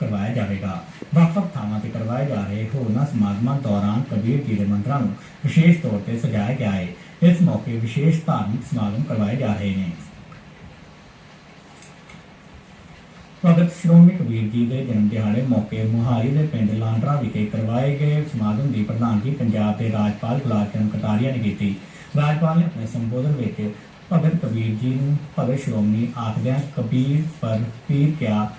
ਕਰਵਾਇਆ ਜਾਵੇਗਾ। ਵੱਖ-ਵੱਖ ਥਾਵਾਂ ਤੇ ਕਰਵਾਏ ਜਾ ਰਹੇ ਹੋਰਨਾਂ ਸਮਾਗਮਾਂ ਦੌਰਾਨ ਕਬੀਰ ਜੀ ਦੇ ਮੰਦਰਾਂ ਨੂੰ ਵਿਸ਼ੇਸ਼ ਤੌਰ ਤੇ ਸਜਾਇਆ ਗਿਆ ਹੈ ਇਸ ਮੌਕੇ ਵਿਸ਼ੇਸ਼ ਧਾਰਮਿਕ ਸਮਾਗਮ ਕਰਵਾਏ ਜਾ ਰਹੇ ਨੇ। ਭਗਤ ਸ਼੍ਰੋਮਣੀ ਕਬੀਰ ਜੀ ਦੇ ਜਨਮ ਦਿਹਾੜੇ ਮੌਕੇ ਮੁਹਾਲੀ ਦੇ ਪਿੰਡ ਲਾਂਡਰਾ ਵਿਖੇ ਕਰਵਾਏ ਗਏ ਸਮਾਗਮ ਦੀ ਪ੍ਰਧਾਨਗੀ ਪੰਜਾਬ ਦੇ ਰਾਜਪਾਲ ਗੁਲਾਬ ਚੰਦ ਕਟਾਰੀਆ ਨੇ ਕੀਤੀ। ਰਾਜਪਾਲ ਨੇ ਆਪਣੇ ਸੰਬੋਧਨ ਵਿੱਚ ਭਗਤ ਕਬੀਰ ਜੀ ਨੂੰ ਭਗਤ ਸ਼੍ਰੋਮਣੀ ਆਖਦਿਆਂ ਕਬੀਰ ਪਰ ਪੀਰ ਕਿਹਾ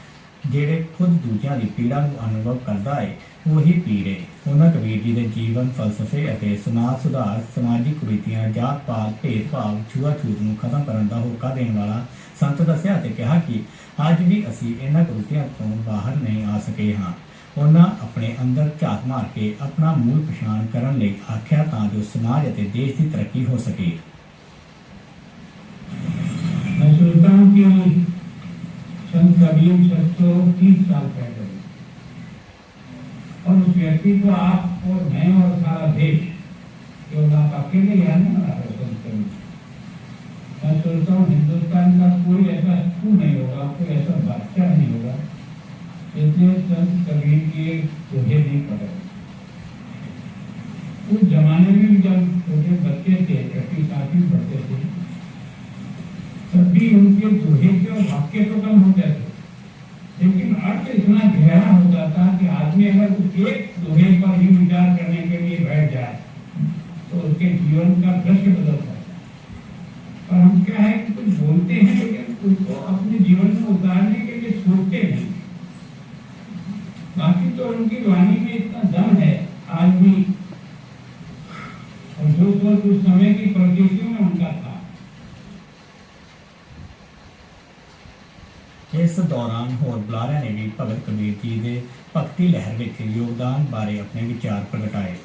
ਜਿਹੜੇ ਖੁਦ ਦੂਜਿਆਂ ਦੀ ਪੀੜਾ ਨੂੰ ਅਨੁਭਵ ਕਰਦਾ ਹੈ ਉਹੀ ਪੀਰ ਉਹਨਾਂ ਕਬੀਰ ਜੀ ਦੇ ਜੀਵਨ, ਫਲਸਫੇ ਅਤੇ ਸਮਾਜ ਸੁਧਾਰ, ਸਮਾਜਿਕ ਕੁਰੀਤੀਆਂ ਜਾਤ ਪਾਤ ਭੇਦਭਾਵ, ਛੂਆ-ਛੂਤ ਨੂੰ ਖਤਮ ਕਰਨ ਦਾ ਹੋਕਾ ਦੇਣ ਵਾਲਾ ਸੰਤ ਦੱਸਿਆ ਅਤੇ ਕਿਹਾ ਕਿ ਅੱਜ ਵੀ ਅਸੀਂ ਇਹਨਾਂ ਕੁਰੀਤੀਆਂ ਤੋਂ ਬਾਹਰ ਨਹੀਂ ਆ ਸਕੇ ਹਾਂ। ਉਹਨਾਂ ਆਪਣੇ ਅੰਦਰ ਝਾਤ ਮਾਰ ਕੇ ਆਪਣਾ ਮੂਲ ਪਛਾਣ ਕਰਨ ਲਈ ਆਖਿਆ ਤਾਂ ਜੋ ਸਮਾਜ ਅਤੇ ਦੇਸ਼ ਦੀ ਤਰੱਕੀ ਹੋ ਸਕੇ। संत कबीर शब्द तो तीस साल पहले। और उस व्यक्ति को आप और मैं और सारा देश केवल आप अकेले याद नहीं बना रहे कबीर मैं सोचता हूँ हिंदुस्तान का कोई ऐसा स्कूल नहीं होगा, कोई ऐसा बच्चा नहीं होगा, जिसने संत कबीर के दोहे नहीं पढ़े उस जमाने में जब छोटे बच्चे थे छठी सातवीं पढ़ते थे तब भी उनके दोहे के और वाक्य तो कम होते थे लेकिन अर्थ इतना गहरा होता था कि आदमी अगर एक दोहे पर ही विचार करने के लिए बैठ जाए तो उसके जीवन का दृश्य बदल जाता है। पर हम क्या है कि कुछ बोलते हैं, लेकिन उसको अपने जीवन में उतारने के लिए सोचते नहीं बाकी तो उनकी वाणी में इतना दम है आज भी और जो तो उस समय की परिस्थितियों में ਇਸ ਦੌਰਾਨ ਹੋਰ ਬੁਲਾਰਿਆਂ ਨੇ ਵੀ ਭਗਤ ਕਬੀਰ ਜੀ ਦੇ ਭਗਤੀ ਲਹਿਰ ਵਿੱਚ ਯੋਗਦਾਨ ਬਾਰੇ ਆਪਣੇ ਵਿਚਾਰ ਪ੍ਰਗਟਾਏ।